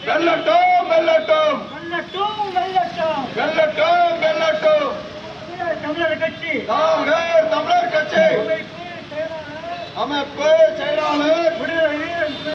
வெல்லட்டோம் வெல்லட்டோம். வெல்லட்டோம் வெல்லட்டோம். வெல்லட்டோம் வெல்லட்டோம். தமிழர் கட்சி. தமிழர் கட்சி. அமைப்பு செயலாளர். விடுதலை.